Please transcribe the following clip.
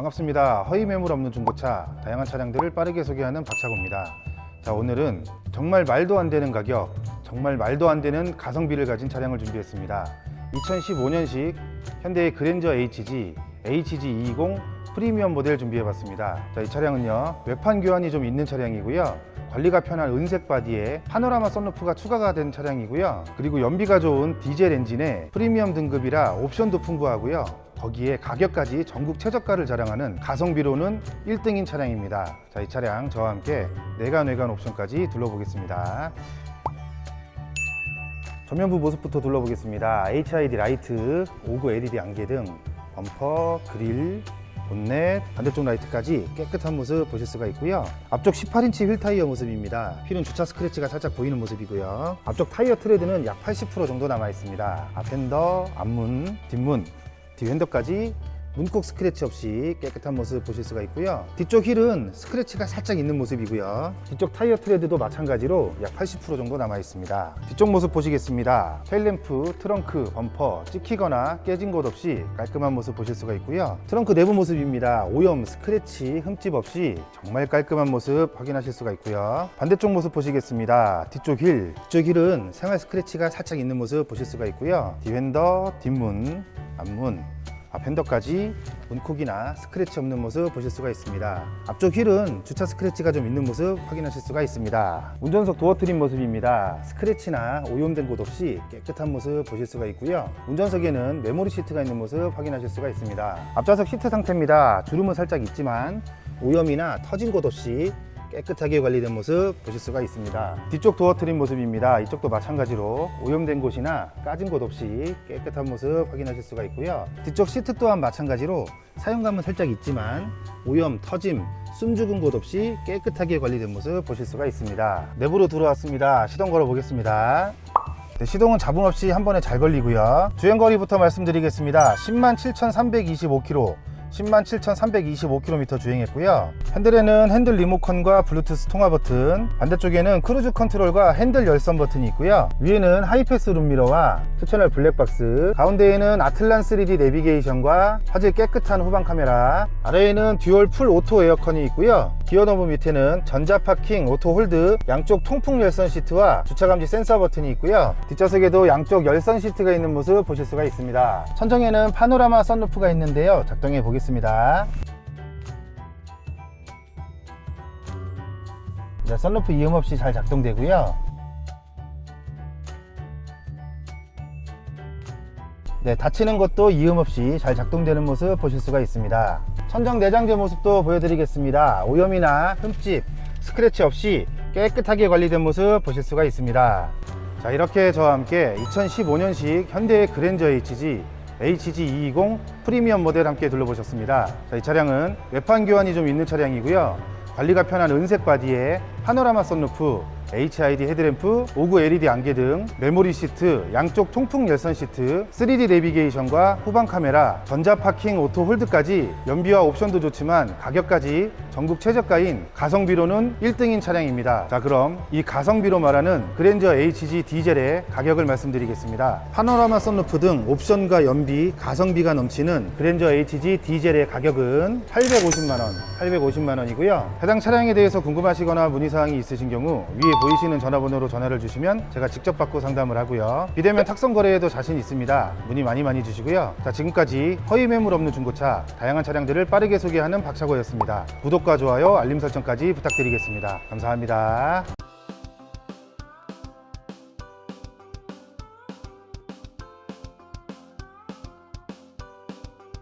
반갑습니다. 허위 매물 없는 중고차, 다양한 차량들을 빠르게 소개하는 박차고입니다. 자, 오늘은 정말 말도 안 되는 가격, 정말 말도 안 되는 가성비를 가진 차량을 준비했습니다. 2015년식 현대의 그랜저 HG, HG220 프리미엄 모델 준비해봤습니다. 자, 이 차량은요, 외판 교환이 좀 있는 차량이고요. 관리가 편한 은색 바디에 파노라마 썬루프가 추가가 된 차량이고요. 그리고 연비가 좋은 디젤 엔진에 프리미엄 등급이라 옵션도 풍부하고요. 거기에 가격까지 전국 최저가를 자랑하는 가성비로는 1등인 차량입니다. 자, 이 차량 저와 함께 내관 외관 옵션까지 둘러보겠습니다. 전면부 모습부터 둘러보겠습니다. HID 라이트, 59 LED 안개 등, 범퍼, 그릴, 본넷, 반대쪽 라이트까지 깨끗한 모습 보실 수가 있고요. 앞쪽 18인치 휠 타이어 모습입니다. 휠은 주차 스크래치가 살짝 보이는 모습이고요. 앞쪽 타이어 트레드는 약 80% 정도 남아 있습니다. 앞 핸더, 앞문, 뒷문, 뒤핸더까지 문콕 스크래치 없이 깨끗한 모습 보실 수가 있고요. 뒤쪽 휠은 스크래치가 살짝 있는 모습이고요. 뒤쪽 타이어 트레드도 마찬가지로 약 80% 정도 남아 있습니다. 뒤쪽 모습 보시겠습니다. 테일램프, 트렁크, 범퍼 찍히거나 깨진 곳 없이 깔끔한 모습 보실 수가 있고요. 트렁크 내부 모습입니다. 오염, 스크래치, 흠집 없이 정말 깔끔한 모습 확인하실 수가 있고요. 반대쪽 모습 보시겠습니다. 뒤쪽 휠, 뒤쪽 휠은 생활 스크래치가 살짝 있는 모습 보실 수가 있고요. 뒤핸더, 뒷문, 앞문, 앞핸더까지 문콕이나 스크래치 없는 모습 보실 수가 있습니다. 앞쪽 휠은 주차 스크래치가 좀 있는 모습 확인하실 수가 있습니다. 운전석 도어 트림 모습입니다. 스크래치나 오염된 곳 없이 깨끗한 모습 보실 수가 있고요. 운전석에는 메모리 시트가 있는 모습 확인하실 수가 있습니다. 앞좌석 시트 상태입니다. 주름은 살짝 있지만 오염이나 터진 곳 없이 깨끗하게 관리된 모습 보실 수가 있습니다. 뒤쪽 도어 트림 모습입니다. 이쪽도 마찬가지로 오염된 곳이나 까진 곳 없이 깨끗한 모습 확인하실 수가 있고요. 뒤쪽 시트 또한 마찬가지로 사용감은 살짝 있지만 오염, 터짐, 숨 죽은 곳 없이 깨끗하게 관리된 모습 보실 수가 있습니다. 내부로 들어왔습니다. 시동 걸어 보겠습니다. 네, 시동은 잡음 없이 한 번에 잘 걸리고요. 주행거리부터 말씀드리겠습니다. 10만 7,325km. 10만 7,325km 주행했고요. 핸들에는 핸들 리모컨과 블루투스 통화 버튼, 반대쪽에는 크루즈 컨트롤과 핸들 열선 버튼이 있고요. 위에는 하이패스 룸미러와 투채널 블랙박스, 가운데에는 아틀란 3D 내비게이션과 화질 깨끗한 후방 카메라, 아래에는 듀얼 풀 오토 에어컨이 있고요. 기어 너브 밑에는 전자 파킹, 오토 홀드, 양쪽 통풍 열선 시트와 주차 감지 센서 버튼이 있고요. 뒷좌석에도 양쪽 열선 시트가 있는 모습 보실 수가 있습니다. 천정에는 파노라마 선루프가 있는데요. 작동해 보겠습니다. 네, 선루프 이음 없이 잘 작동되고요. 네, 닫히는 것도 이음 없이 잘 작동되는 모습 보실 수가 있습니다. 천정 내장재 모습도 보여드리겠습니다. 오염이나 흠집, 스크래치 없이 깨끗하게 관리된 모습 보실 수가 있습니다. 자, 이렇게 저와 함께 2015년식 현대 그랜저 HG HG220 프리미엄 모델 함께 둘러보셨습니다. 자, 이 차량은 외판 교환이 좀 있는 차량이고요. 관리가 편한 은색 바디에 파노라마 썬루프, HID 헤드램프, 59 LED 안개 등 메모리 시트, 양쪽 통풍 열선 시트, 3D 내비게이션과 후방 카메라, 전자 파킹 오토 홀드까지 연비와 옵션도 좋지만 가격까지 전국 최저가인 가성비로는 1등인 차량입니다. 자 그럼 이 가성비로 말하는 그랜저 HG 디젤의 가격을 말씀드리겠습니다. 파노라마 썬루프 등 옵션과 연비, 가성비가 넘치는 그랜저 HG 디젤의 가격은 850만원, 850만원이고요. 해당 차량에 대해서 궁금하시거나 문의사항이 있으신 경우 위에 보이시는 전화번호로 전화를 주시면 제가 직접 받고 상담을 하고요. 비대면 탁송 거래에도 자신 있습니다. 문의 많이 많이 주시고요. 자, 지금까지 허위 매물 없는 중고차, 다양한 차량들을 빠르게 소개하는 박차고였습니다. 구독과 좋아요, 알림 설정까지 부탁드리겠습니다. 감사합니다.